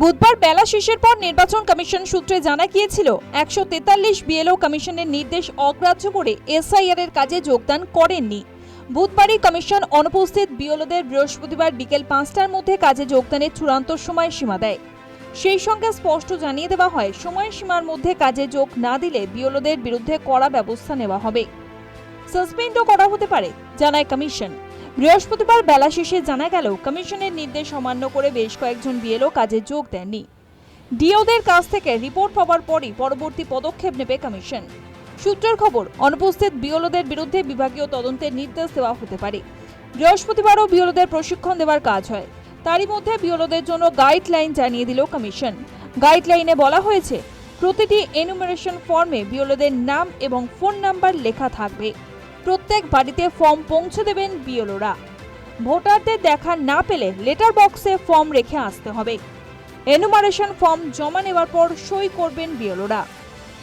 বুধবার বেলা শেষের পর নির্বাচন কমিশন সূত্রে জানা গিয়েছিল, একশো তেতাল্লিশ বিএলও কমিশনের নির্দেশ অগ্রাহ্য করে এসআইআর এর কাজে যোগদান করেননি। বুধবারই কমিশন অনুপস্থিত বিএলওদের বৃহস্পতিবার বিকেল পাঁচটার মধ্যে কাজে যোগদানের চূড়ান্ত সময়সীমা দেয়। সেই সঙ্গে স্পষ্ট জানিয়ে দেওয়া হয়, সময়সীমার মধ্যে কাজে যোগ না দিলে বিএলওদের বিরুদ্ধে কড়া ব্যবস্থা নেওয়া হবে। সাসপেন্ডও করা হতে পারে, জানায় কমিশন। বৃহস্পতিবার বেলা শেষে জানা গেল, কমিশনের নির্দেশ অমান্য করে বেশ কয়েকজন বিএলও কাজে যোগ দেননি। ডিওদের কাছ থেকে রিপোর্ট পাওয়ার পরই পরবর্তী পদক্ষেপ নেবে কমিশন। সূত্রের খবর, অনুপস্থিত বিওলোদের বিরুদ্ধে বিভাগীয় তদন্তের নির্দেশ দেওয়া হতে পারে। বৃহস্পতিবারও বিওলোদের প্রশিক্ষণ দেওয়ার কাজ হয়। তারই মধ্যে বিওলোদের জন্য গাইডলাইন জানিয়ে দিল কমিশন। গাইডলাইনে বলা হয়েছে, প্রতিটি এনুমারেশন ফর্মে বিওলোদের নাম এবং ফোন নাম্বার লেখা থাকবে। প্রত্যেক বাড়িতে ফর্ম পৌঁছে দেবেন বিওলোরা ভোটারদের দেখা না পেলে লেটার বক্সে ফর্ম রেখে আসতে হবে। এনুমারেশন ফর্ম জমা নেওয়ার পর সই করবেন বিএলওরা।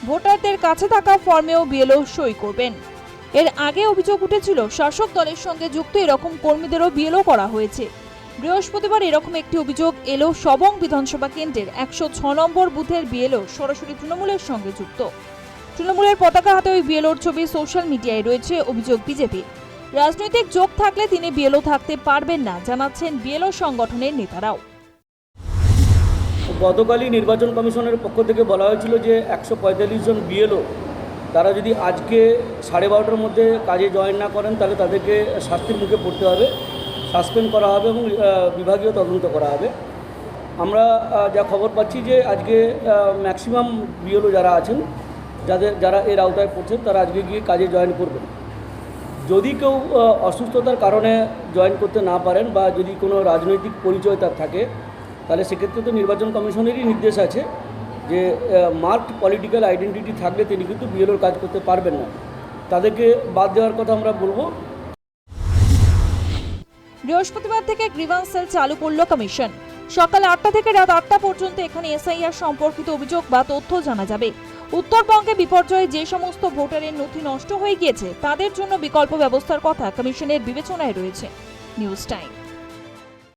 ভোটারদের কাছে থাকা ফর্মেও বিএলও সই করবেন। এর আগে অভিযোগ উঠেছিল, শাসক দলের সঙ্গে যুক্ত এরকম কর্মীদেরও বিএলও করা হয়েছে। বৃহস্পতিবার এরকম একটি অভিযোগ এলো সবং বিধানসভা কেন্দ্রের একশো নম্বর বুথের বিএলও, সরাসরি তৃণমূলের সঙ্গে যুক্ত। তৃণমূলের পতাকা হাতে ওই বিএলওর ছবি সোশ্যাল মিডিয়ায় রয়েছে, অভিযোগ বিজেপির রাজনৈতিক যোগ থাকলে তিনি বিএলও থাকতে পারবেন না, জানাচ্ছেন বিএলও সংগঠনের নেতারাও। গতকালই নির্বাচন কমিশনের পক্ষ থেকে বলা হয়েছিল যে একশো পঁয়তাল্লিশ জন বিএলও, তারা যদি আজকে সাড়ে বারোটার মধ্যে কাজে জয়েন না করেন, তাহলে তাদেরকে শাস্তির মুখে পড়তে হবে, সাসপেন্ড করা হবে এবং বিভাগীয় তদন্ত করা হবে। আমরা যা খবর পাচ্ছি যে আজকে ম্যাক্সিমাম বিএলও যারা আছেন যাদের যারা এর আওতায় পড়ছেন তারা আজকে গিয়ে কাজে জয়েন করবেন। যদি কেউ অসুস্থতার কারণে জয়েন করতে না পারেন বা যদি কোনো রাজনৈতিক পরিচয় তার থাকে, তাহলে সেক্ষেত্রে তো নির্বাচন কমিশনেরই নির্দেশ আছে যে মার্কড পলিটিক্যাল আইডেন্টিটি থাকলে তিনি কিন্তু বিএলওর কাজ করতে পারবেন না। তাদেরকে বাদ দেওয়ার কথা আমরা বলব। বৃহস্পতিবার থেকে গ্রিভান্স সেল চালু করল কমিশন। সকাল আটটা থেকে রাত আটটা পর্যন্ত এখানে এসআইআর সম্পর্কিত অভিযোগ বা তথ্য জানা যাবে। উত্তরবঙ্গে বিপর্যয়ে যে সমস্ত ভোটারের নথি নষ্ট হয়ে গিয়েছে, তাদের জন্য বিকল্প ব্যবস্থার কথা কমিশনের বিবেচনায় রয়েছে। News time.